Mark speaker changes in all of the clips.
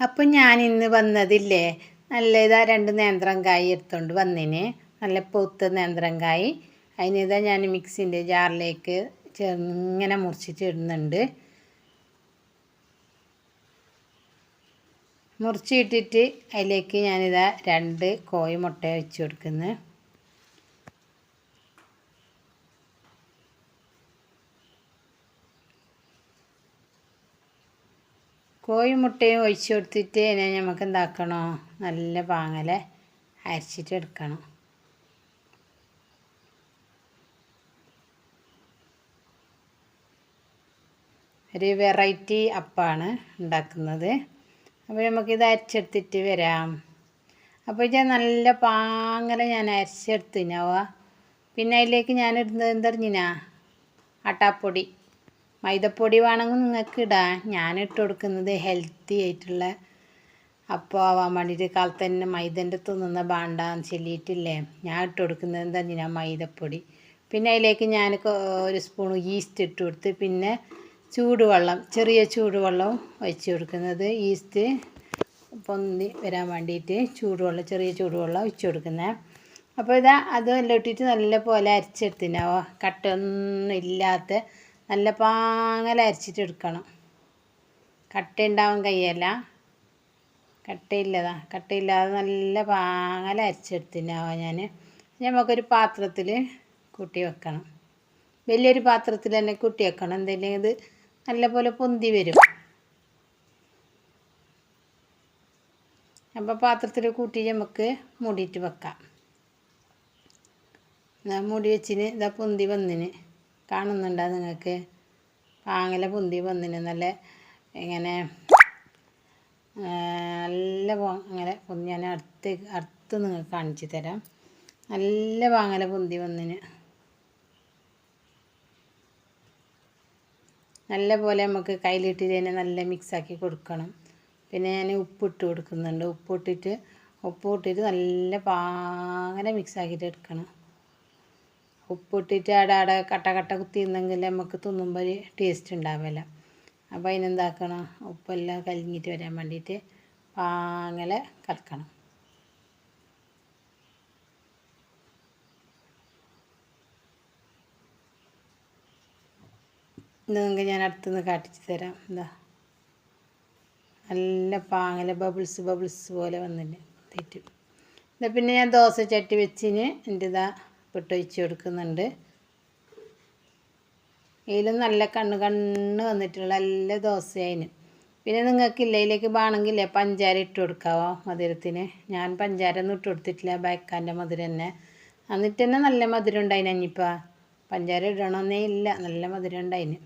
Speaker 1: അപ്പം ഞാൻ ഇന്ന് വന്നതില്ലേ? നല്ല ഇതാ രണ്ട് നേന്ത്രം കായ് എടുത്തോണ്ട് വന്നിന്. നല്ല പൂത്ത നേന്ത്രം കായ് അതിനിതാ ഞാൻ മിക്സിന്റെ ജാറിലേക്ക് ചെറുങ്ങനെ മുറിച്ചിട്ടിടുന്നുണ്ട്. മുറിച്ചിട്ടിട്ട് അതിലേക്ക് ഞാനിതാ രണ്ട് കോഴി മുട്ട വെച്ച് കൊടുക്കുന്നു. കോഴിമുട്ടയും ഒഴിച്ചു കൊടുത്തിട്ട് അതിനെ നമുക്ക് എന്താക്കണോ? നല്ല പാങ്ങലെ അരച്ചിട്ട് എടുക്കണം. ഒരു വെറൈറ്റി അപ്പാണ് ഉണ്ടാക്കുന്നത്. അപ്പോൾ നമുക്കിത് അരച്ചെടുത്തിട്ട് വരാം. അപ്പോൾ ഞാൻ നല്ല പാങ്ങല ഞാൻ അരച്ചെടുത്തിനാവുക പിന്നെ അതിലേക്ക് ഞാൻ ഇടുന്നത് എന്തറിഞ്ഞിനാ? ആട്ടാപ്പൊടി. മൈദപ്പൊടി വേണമെങ്കിൽ നിങ്ങൾക്ക് ഇടാം. ഞാൻ ഇട്ട് കൊടുക്കുന്നത് ഹെൽത്തി ആയിട്ടുള്ള അപ്പോൾ ആവാൻ വേണ്ടിയിട്ട് കാലത്ത് തന്നെ മൈദന്റെ തിന്നുന്ന ബാണ്ടാന്ന് ചൊല്ലിയിട്ടില്ലേ? ഞാൻ ഇട്ട് കൊടുക്കുന്നത് എന്താ ഞാൻ മൈദപ്പൊടി. പിന്നെ അതിലേക്ക് ഞാൻ ഒരു സ്പൂൺ ഈസ്റ്റ് ഇട്ട് കൊടുത്ത് പിന്നെ ചൂടുവെള്ളം ചെറിയ ചൂടുവെള്ളവും ഒഴിച്ച് കൊടുക്കുന്നത് ഈസ്റ്റ് പൊന്തി വരാൻ വേണ്ടിയിട്ട് ചൂടുവെള്ളം ചെറിയ ചൂടുവെള്ളം ഒഴിച്ച് കൊടുക്കുന്നത്. അപ്പോൾ ഇതാ അതെല്ലാം ഇട്ടിട്ട് നല്ല പോലെ അരച്ചെടുത്തിനാവോ കട്ടയൊന്നും ഇല്ലാത്ത നല്ല പാങ്ങല അരച്ചിട്ട് എടുക്കണം. കട്ട ഉണ്ടാവാൻ കഴിയല്ല. കട്ടയില്ലതാ. കട്ടയില്ലാതെ നല്ല പാങ്ങല അരച്ചെടുത്തിനാവാ ഞാൻ നമുക്കൊരു പാത്രത്തിൽ കൂട്ടി വെക്കണം. വലിയൊരു പാത്രത്തിൽ തന്നെ കൂട്ടി വെക്കണം. എന്തെങ്കിലും ഇത് നല്ലപോലെ പൊന്തി വരും. അപ്പോൾ പാത്രത്തിൽ കൂട്ടി നമുക്ക് മൂടിയിട്ട് വെക്കാം. മൂടി വെച്ചിന് ഇതാ പൊന്തി വന്നിന്. കാണുന്നുണ്ടോ നിങ്ങൾക്ക് പാങ്ങല പൊന്തി വന്നിന് നല്ല ഇങ്ങനെ നല്ല അങ്ങനെ പൊന്തി ഞാൻ അടുത്ത് അടുത്ത് നിങ്ങൾക്ക് കാണിച്ചു തരാം. നല്ല പാങ്ങല പൊന്തി വന്നിന്. നല്ല പോലെ നമുക്ക് കയ്യിലിട്ട് തന്നെ നല്ല മിക്സാക്കി കൊടുക്കണം. പിന്നെ ഞാൻ ഉപ്പിട്ട് കൊടുക്കുന്നുണ്ട്. ഉപ്പിട്ടിട്ട് ഉപ്പ് ഇട്ടിട്ട് നല്ല പാങ്ങനെ മിക്സാക്കിയിട്ട് എടുക്കണം. ഉപ്പിട്ടിട്ട് അവിടെ അവിടെ കട്ട കട്ട കുത്തി നിന്നെങ്കിൽ നമുക്ക് തിന്നുമ്പോൾ ടേസ്റ്റ് ഉണ്ടാവില്ല. അപ്പോൾ അതിനെന്താക്കണം ഉപ്പെല്ലാം കലങ്ങിയിട്ട് വരാൻ വേണ്ടിയിട്ട് പാങ്ങലെ കലക്കണം. നിങ്ങൾക്ക് ഞാൻ അടുത്തുനിന്ന് കാട്ടിച്ച് തരാം. എന്താ നല്ല പാങ്ങല ബബിൾസ് ബബിൾസ് പോലെ വന്നിട്ട് തെറ്റും. എന്നാൽ പിന്നെ ഞാൻ ദോശ ചട്ടി വെച്ചിന് എന്റെ ഇതാ പൊട്ടൊഴിച്ച് കൊടുക്കുന്നുണ്ട് ഇതിലും നല്ല കണ്ണ് കണ്ണ് വന്നിട്ടുള്ള നല്ല ദോശയായിന്. പിന്നെ നിങ്ങൾക്ക് ഇല്ലയിലേക്ക് വേണമെങ്കിൽ പഞ്ചാര ഇട്ട് കൊടുക്കാവോ മധുരത്തിന്? ഞാൻ പഞ്ചാര ഒന്നും ഇട്ട് കൊടുത്തിട്ടില്ല ബേക്കാന്റെ മധുരം തന്നെ. എന്നിട്ട് തന്നെ നല്ല മധുരം ഉണ്ടായിന് അഞ്ഞിപ്പോൾ പഞ്ചാര ഇടണമെന്നേ ഇല്ല നല്ല മധുരം ഉണ്ടായിന്.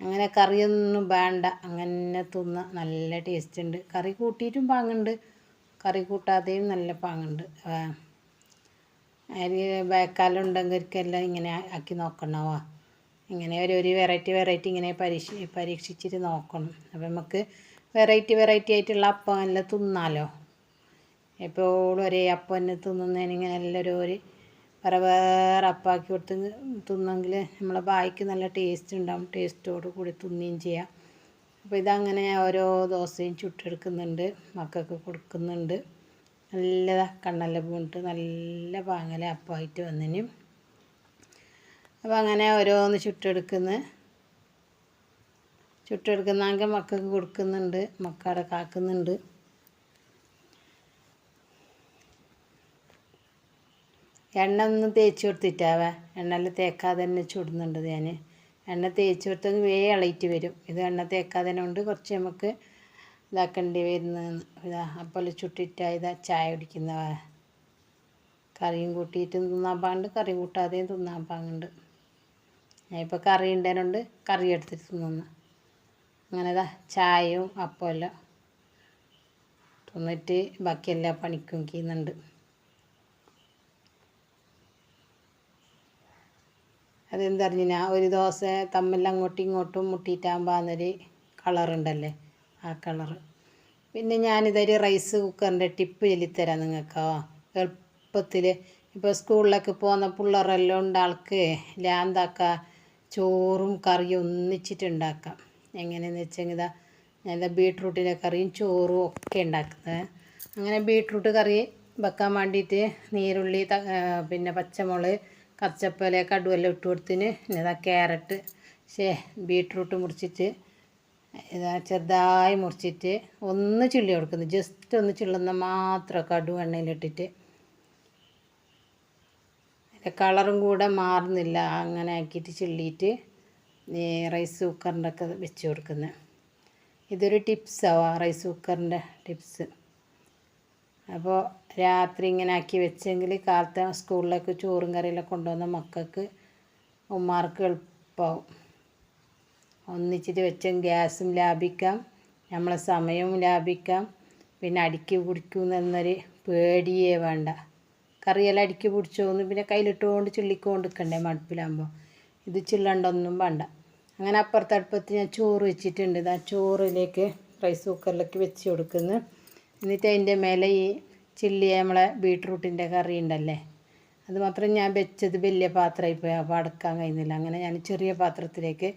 Speaker 1: അങ്ങനെ കറിയൊന്നും വേണ്ട അങ്ങനെ തിന്ന നല്ല ടേസ്റ്റ് ഉണ്ട്. കറി കൂട്ടിയിട്ടും പാങ്ങുണ്ട്. കറി കൂട്ടാതെയും നല്ല പാങ്ങുണ്ട്. അരി ബേക്കാലം എല്ലാം ഇങ്ങനെ ആക്കി നോക്കണവാ. ഇങ്ങനെ ഒരു ഒരു വെറൈറ്റി വെറൈറ്റി ഇങ്ങനെ പരീക്ഷ പരീക്ഷിച്ചിട്ട് നോക്കണം. അപ്പം നമുക്ക് വെറൈറ്റി വെറൈറ്റി ആയിട്ടുള്ള അപ്പം എല്ലാം തിന്നാലോ? എപ്പോഴും ഒരേ അപ്പം തന്നെ തിന്നുന്നതിന് ഇങ്ങനെ എല്ലാവരും ഒരു വേറെ വേറെ അപ്പാക്കി കൊടുത്ത് തിന്നെങ്കിൽ നമ്മളെ വായിക്ക് നല്ല ടേസ്റ്റ് ഉണ്ടാവും. ടേസ്റ്റോട് കൂടി തിന്നുകയും ചെയ്യാം. അപ്പോൾ ഇതങ്ങനെ ഓരോ ദോശയും ചുട്ടെടുക്കുന്നുണ്ട്. മക്കൾക്ക് കൊടുക്കുന്നുണ്ട്. നല്ല കണ്ണെല്ലാം പോയിട്ട് നല്ല പാങ്ങല അപ്പമായിട്ട് വന്നിന്. അപ്പോൾ അങ്ങനെ ഓരോന്ന് ചുട്ടെടുക്കുന്ന. ചുട്ടെടുക്കുന്നെങ്കിൽ മക്കൾക്ക് കൊടുക്കുന്നുണ്ട്. മക്കളെ കാക്കുന്നുണ്ട്. എണ്ണ ഒന്നും തേച്ച് കൊടുത്തിട്ടാവേ. എണ്ണയിൽ തേക്കാതെ തന്നെ ചുടുന്നുണ്ട് ഞാൻ എണ്ണ തേച്ച് കൊടുത്തെങ്കിൽ വേ ഇളയിട്ട് വരും. ഇത് എണ്ണ തേക്കാതെ കൊണ്ട് കുറച്ച് നമുക്ക് ഇതാക്കേണ്ടി വരുന്നതെന്ന്. ഇതാ അപ്പോൾ ചുട്ടിട്ടാ ഇതാ ചായ കുടിക്കുന്നവ കറിയും കൂട്ടിയിട്ടും തിന്നാൻ പാങ്ങുണ്ട് കറി കൂട്ടാതെയും തിന്നാൻ പാങ്ങുണ്ട് ഞാൻ ഇപ്പോൾ കറി ഉണ്ടേനുണ്ട് കറി എടുത്തിട്ട് തിന്നുന്നു. അങ്ങനെ ഇതാ ചായയും അപ്പമെല്ലാം തിന്നിട്ട് ബാക്കിയെല്ലാം പണിക്കും കീന്നുണ്ട് അതെന്തറിഞ്ഞാ ഒരു ദോശ തമ്മിൽ അങ്ങോട്ടും ഇങ്ങോട്ടും മുട്ടിയിട്ടാകുമ്പോൾ അന്നൊരു കളറുണ്ടല്ലേ? ആ കളറ് പിന്നെ ഞാനിതൊരു റൈസ് കുക്കറിന്റെ ടിപ്പ് ചൊല്ലിത്തരാം നിങ്ങൾക്ക്. എളുപ്പത്തിൽ ഇപ്പോൾ സ്കൂളിലേക്ക് പോകുന്ന പിള്ളേരെല്ലാം ഉണ്ട് ആൾക്ക് ലാന്താക്കുക ചോറും കറിയും ഒന്നിച്ചിട്ട് ഉണ്ടാക്കാം എങ്ങനെയെന്ന് വെച്ചെങ്കിൽ ഇതാ ഞാൻ ബീട്രൂട്ടിന്റെ കറിയും ചോറും ഒക്കെ ഉണ്ടാക്കുന്നത്. അങ്ങനെ ബീട്രൂട്ട് കറി വെക്കാൻ വേണ്ടിയിട്ട് നീരുള്ളി പിന്നെ പച്ചമുളക് കച്ചപ്പല കടുവെല്ലാം ഇട്ട് കൊടുത്തിന് പിന്നെ ഇതാ ക്യാരറ്റ് ശേ ബീട്രൂട്ട് മുറിച്ചിട്ട് ചെറുതായി മുറിച്ചിട്ട് ഒന്ന് ചിള്ളി കൊടുക്കുന്നു. ജസ്റ്റ് ഒന്ന് ചിള്ളുന്ന മാത്രം കടു എണ്ണയിലിട്ടിട്ട്. അതിന്റെ കളറും കൂടെ മാറുന്നില്ല. അങ്ങനെ ആക്കിയിട്ട് ചിള്ളിയിട്ട് റൈസ് കുക്കറിന്റെ ഒക്കെ വെച്ച് കൊടുക്കുന്നത് ഇതൊരു ടിപ്സാവാ റൈസ് കുക്കറിന്റെ ടിപ്സ് അപ്പോൾ രാത്രി ഇങ്ങനെ ആക്കി വെച്ചെങ്കിൽ കാലത്തെ സ്കൂളിലേക്ക് ചോറും കറിയിലൊക്കെ കൊണ്ടുവന്ന മക്കൾക്ക് ഉമ്മാർക്ക് എളുപ്പമാവും. ഒന്നിച്ചിട്ട് വെച്ചും ഗ്യാസും ലാഭിക്കാം. നമ്മളെ സമയവും ലാഭിക്കാം. പിന്നെ അടിക്ക് പിടിക്കുമെന്നൊരു പേടിയേ വേണ്ട. കറിയെല്ലാം അടിക്ക് പിടിച്ചോന്ന് പിന്നെ കയ്യിലിട്ടുകൊണ്ട് ചുള്ളിക്കൊണ്ട് നിൽക്കണ്ടേ മടുപ്പിലാകുമ്പോൾ. ഇത് ചില്ലണ്ടൊന്നും വേണ്ട. അങ്ങനെ അപ്പുറത്തെ അടുപ്പത്ത് ഞാൻ ചോറ് വെച്ചിട്ടുണ്ട്. ആ ചോറിലേക്ക് റൈസ് കുക്കറിലേക്ക് വെച്ച് കൊടുക്കുന്നു. എന്നിട്ട് അതിന്റെ മേലെ ഈ ചില്ലി നമ്മളെ ബീട്രൂട്ടിന്റെ കറി ഉണ്ടല്ലേ? അത് മാത്രം ഞാൻ വെച്ചത് വലിയ പാത്രമായി പോയി അപ്പോൾ അടക്കാൻ കഴിയുന്നില്ല അങ്ങനെ ഞാൻ ചെറിയ പാത്രത്തിലേക്ക്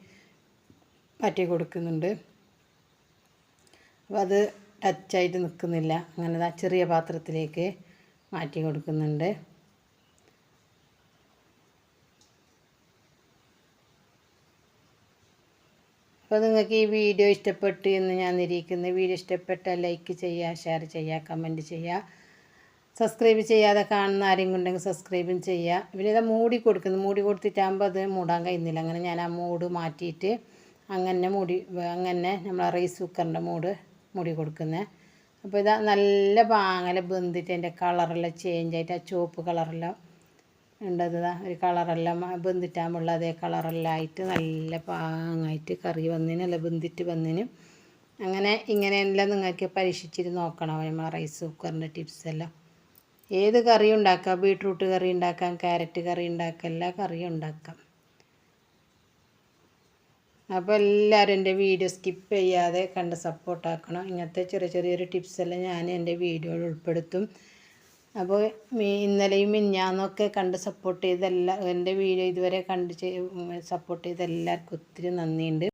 Speaker 1: മാറ്റി കൊടുക്കുന്നുണ്ട്. അപ്പോൾ അത് ടച്ചായിട്ട് നിൽക്കുന്നില്ല അങ്ങനെ ആ ചെറിയ പാത്രത്തിലേക്ക് മാറ്റി കൊടുക്കുന്നുണ്ട്. അപ്പോൾ നിങ്ങൾക്ക് ഈ വീഡിയോ ഇഷ്ടപ്പെട്ടു എന്ന് ഞാൻ നിരീക്കുന്നു വീഡിയോ ഇഷ്ടപ്പെട്ടാൽ ലൈക്ക് ചെയ്യുക ഷെയർ ചെയ്യുക കമന്റ് ചെയ്യുക. സബ്സ്ക്രൈബ് ചെയ്യാതെ കാണുന്ന ആരെങ്കിലും ഉണ്ടെങ്കിൽ സബ്സ്ക്രൈബും ചെയ്യുക. പിന്നെ ഇത് മൂടി കൊടുക്കുന്നു. മൂടി കൊടുത്തിട്ടാകുമ്പോൾ അത് മൂടാൻ കഴിയുന്നില്ല. അങ്ങനെ ഞാൻ ആ മൂട് മാറ്റിയിട്ട് അങ്ങനെ മൂടി അങ്ങനെ നമ്മൾ റൈസ് കുക്കറിന്റെ മൂട് മൂടി കൊടുക്കുന്നത് അപ്പോൾ ഇതാ നല്ല പാങ്ങല ബന്ധിട്ട് അതിന്റെ കളറെല്ലാം ചേഞ്ച് ആയിട്ട് ആ ചുവപ്പ് കളറെല്ലാം ഉണ്ടത് ഒരു കളറെല്ലാം ബന്ധിട്ടാകുമ്പോൾ അതേ കളറെല്ലാം ആയിട്ട് നല്ല പാങ്ങായിട്ട് കറി വന്നതിന് അല്ല ബന്ധിട്ട് വന്നതിന് അങ്ങനെ ഇങ്ങനെയെല്ലാം നിങ്ങൾക്ക് പരീക്ഷിച്ചിട്ട് നോക്കണം നമ്മൾ റൈസ് കുക്കറിന്റെ ടിപ്സ് എല്ലാം. ഏത് കറി ഉണ്ടാക്കാം? ബീട്രൂട്ട് കറി ഉണ്ടാക്കാം ക്യാരറ്റ് കറി ഉണ്ടാക്കാം എല്ലാ കറിയും ഉണ്ടാക്കാം. അപ്പോൾ എല്ലാവരും എന്റെ വീഡിയോ സ്കിപ്പ് ചെയ്യാതെ കണ്ട് സപ്പോർട്ടാക്കണം ഇങ്ങനത്തെ ചെറിയ ചെറിയൊരു ടിപ്സെല്ലാം ഞാൻ എന്റെ വീഡിയോയിൽ ഉൾപ്പെടുത്തും. അപ്പോൾ ഇന്നലെയും മിഞ്ഞാന്നൊക്കെ കണ്ട് സപ്പോർട്ട് ചെയ്ത എല്ലാ എന്റെ വീഡിയോ ഇതുവരെ കണ്ട് സപ്പോർട്ട് ചെയ്ത എല്ലാവർക്കും ഒത്തിരി നന്ദിയുണ്ട്.